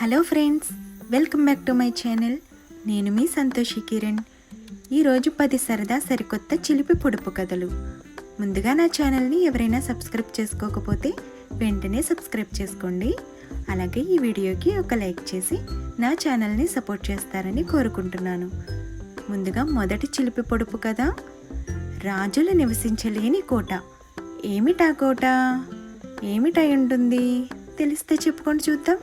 Hello friends welcome back to my channel. నేను మీ సంతోషి కిరణ్. ఈరోజు పది సరదా సరికొత్త చిలిపి పొడుపు కథలు. ముందుగా నా ఛానల్ని ఎవరైనా సబ్స్క్రైబ్ చేసుకోకపోతే వెంటనే సబ్స్క్రైబ్ చేసుకోండి. అలాగే ఈ వీడియోకి ఒక లైక్ చేసి నా ఛానల్ని సపోర్ట్ చేస్తారని కోరుకుంటున్నాను. ముందుగా మొదటి చిలిపి పొడుపు కథ. రాజులు నివసించలేని కోట. ఏమిటా కోట? ఏమిటై ఉంటుంది? తెలిస్తే చెప్పుకొని చూద్దాం.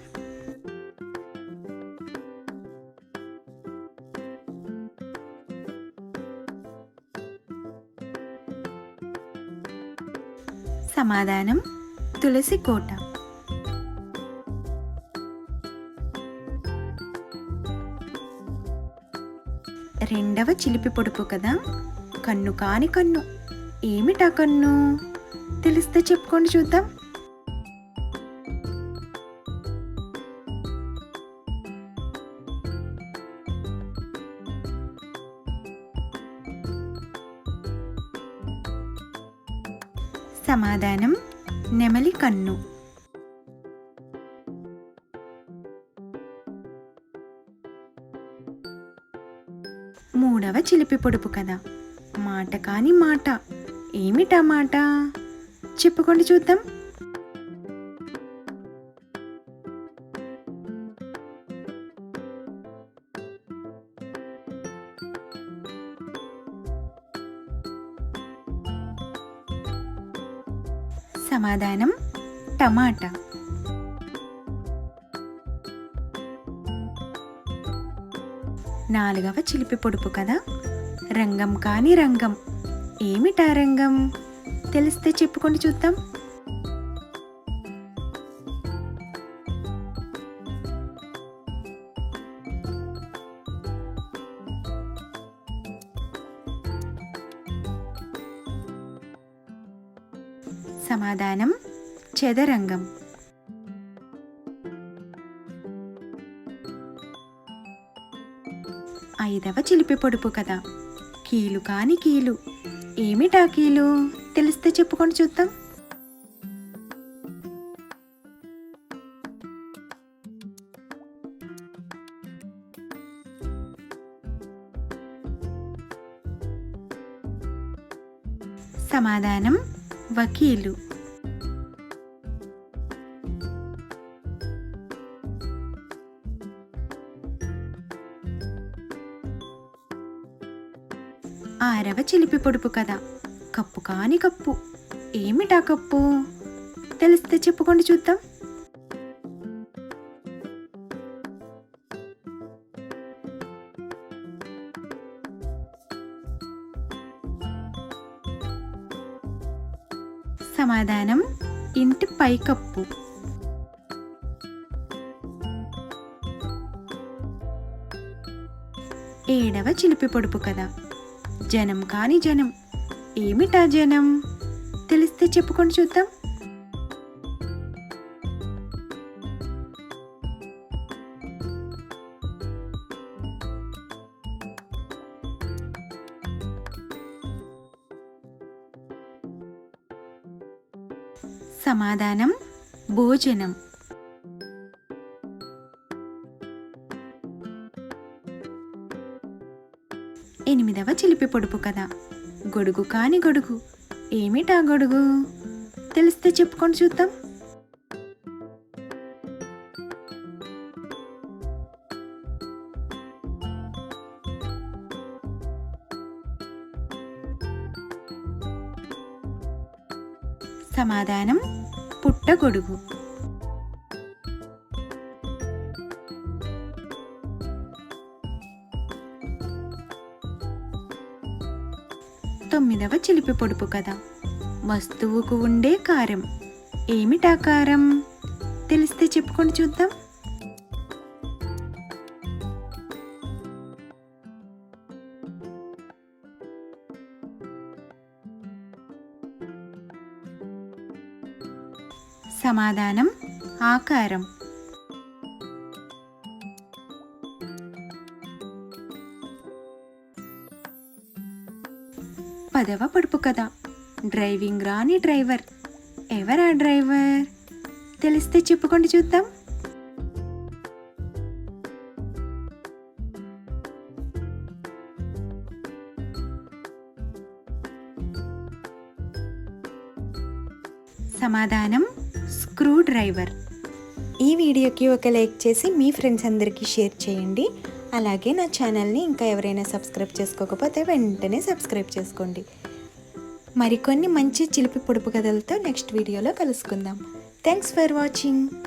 సమాధానం తులసి కోట. రెండవ చిలిపి పొడుపు కదా? కన్ను కాని కన్ను. ఏమిటా కన్ను? తెలిస్తే చెప్పుకొని చూద్దాం. సమాధానం నెమలి కన్ను. మూడవ చిలిపి పొడుపు కదా మాట కాని మాట. ఏమిటా మాట? చెప్పుకోండి చూద్దాం. సమాధానం? టమాటా. నాలుగవ చిలిపి పొడుపు కదా రంగం కాని రంగం. ఏమిటా రంగం? తెలిస్తే చెప్పుకొని చూద్దాం. సమాధానం చదరంగం. ఐదవ చిలిపి పొడుపు కదా కీలు కాని కీలు. ఏమిటా కీలు? తెలిస్తే చెప్పుకొని చూద్దాం. సమాధానం వకీలు. ఆరవ చిలిపి పొడుపు కదా కప్పు కాని కప్పు. ఏమిటా కప్పు? తెలిస్తే చెప్పుకోండి చూద్దాం. సమాధానం ఇంటి పైకప్పు. ఏడవ చిలిపి పొడుపు కదా జనం కాని జనం. ఏమిటా జనం? తెలిస్తే చెప్పుకొని చూద్దాం. సమాధానం భోజనం. ఎనిమిదవ చిలిపి పొడుపు కదా గొడుగు కాని గొడుగు. ఏమిటా గొడుగు? తెలిస్తే చెప్పుకొని చూద్దాం. సమాధానం పుట్టగొడుగు. తొమ్మిదవ చిలిపి పొడుపు కథ. వస్తువుకు ఉండే కారం. ఏమిటా కారం? తెలిస్తే చెప్పుకొని చూద్దాం. సమాధానం ఆకారం. పదవ పొడుపు కథ. డ్రైవింగ్ రాని డ్రైవర్. ఎవరా డ్రైవర్? తెలిస్తే చెప్పుకోండి చూద్దాం. సమాధానం స్క్రూ డ్రైవర్ ఈ వీడియోకి ఒక లైక్ చేసి మీ ఫ్రెండ్స్ అందరికీ షేర్ చేయండి. అలాగే నా ఛానల్ని ఇంకా ఎవరైనా సబ్స్క్రైబ్ చేసుకోకపోతే వెంటనే సబ్స్క్రైబ్ చేసుకోండి. మరికొన్ని మంచి చిలిపి పొడుపు కథలతో నెక్స్ట్ వీడియోలో కలుసుకుందాం. Thanks for watching.